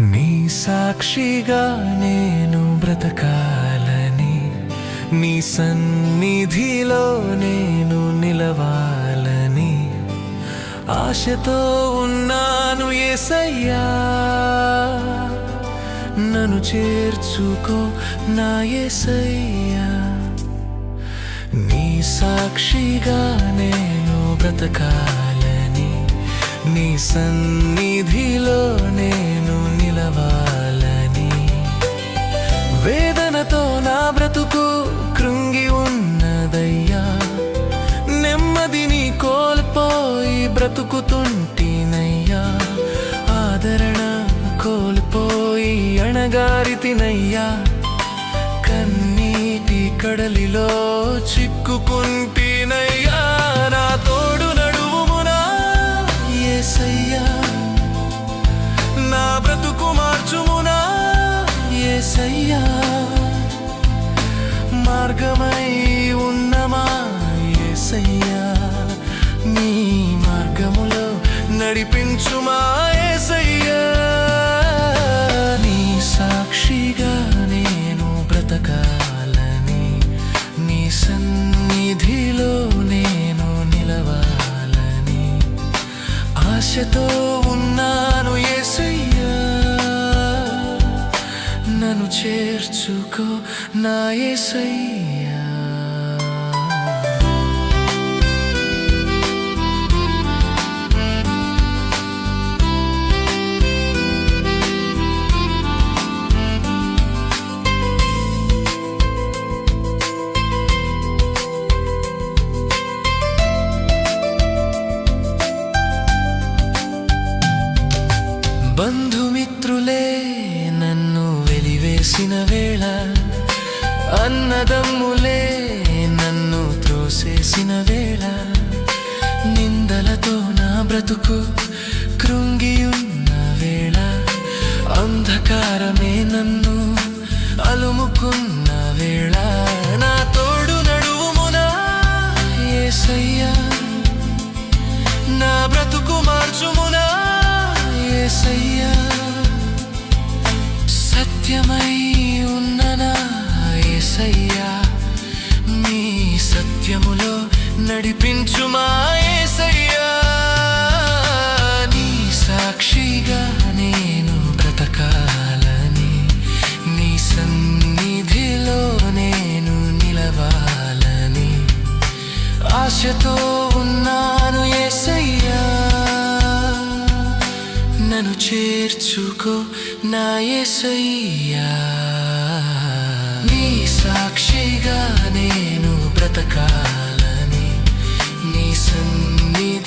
నీ సాక్షిగా నేను బ్రతకాలని నీ సన్నిధిలో నేను నిలవాలని ఆశతో ఉన్నాను ఏసయ్యా. నన్ను చేర్చుకో నా ఏసయ్యా. నీ సాక్షిగా నేను బ్రతకాలని నీ సన్నిధిలో నేను నిలవాలని. వేదనతో నా బ్రతుకు కృంగి ఉన్నదయ్యా. నెమ్మదిని కోల్పోయి బ్రతుకుతుంటినయ్యా. ఆదరణ కోల్పోయి అణగారితినయ్యా. కన్నీటి కడలిలో చిక్కుకుంటినయ్యా. మార్గమై ఉన్నమా ఏసయ్యా? నీ మార్గములో నడిపించుమా ఏసయ్యా? నీ సాక్షిగా నేను బ్రతకాలని నీ సన్నిధిలో నేను నిలవాలని ఆశతో ఉన్నా చేర్చుకో నా ఏసయ్యా బంధుమిత్రులే నన్ను వెలివేసిన వేళ అన్నదమ్ములే నన్ను త్రోసేసిన వేళ నిందలతో నా బ్రతుకు కృంగియున్న వేళ అంధకారమే నన్ను అలుముకున్న నీ సత్యములో నడిపించుమా ఏసయ్యా నీ సాక్షిగా నేను బ్రతకాలని నీ సన్నిధిలో నేను నిలవాలని ఆశతో ఉన్నాను ఏసయ్యా. నన్ను చేర్చుకో నా ఏసయ్యా. నీ సాక్షిగా నేను బ్రతకాలని నీ సన్నిధి